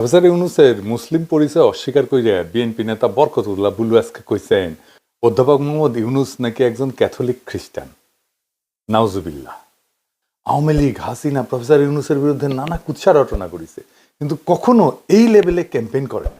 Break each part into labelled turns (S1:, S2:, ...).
S1: Professor ইউনুসের মুসলিম পরিচয় অস্বীকার করে বিএনপি নেতা বরকতুল্লাহ বুলু আজকে কইছেন, অধ্যাপক মোহাম্মদ ইউনুস নাকি একজন ক্যাথলিক খ্রিস্টান। নাউজুবিল্লাহ। আওয়ামী লীগ, হাসিনা, প্রফেসর ইউনুসের বিরুদ্ধে নানা কুৎসা রটনা করেছে, কিন্তু কখনো এই লেভেলে ক্যাম্পেইন করে নাই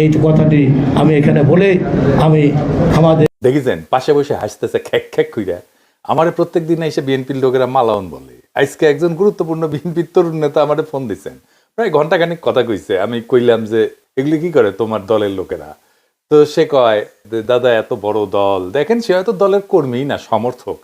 S2: এই কথাটি আমি এখানে বলে আমি আমাদের
S1: দেখেছেন, পাশে বসে হাসতেছে খ্যাক খ্যাক কইরা। আমারে প্রত্যেক দিন এসে বিএনপির লোকেরা মালাউন বলে। আজকে একজন গুরুত্বপূর্ণ বিএনপির তরুণ নেতা আমারে ফোন দিছেন। প্রায় ঘণ্টা ঘন্টাখানিক কথা কইছে। আমি কইলাম যে, এগুলি কি করে তোমার দলের লোকেরা? তো সে কয় দাদা এত বড় দল। দেখেন, সে হয়তো দলের কর্মী না, সমর্থক।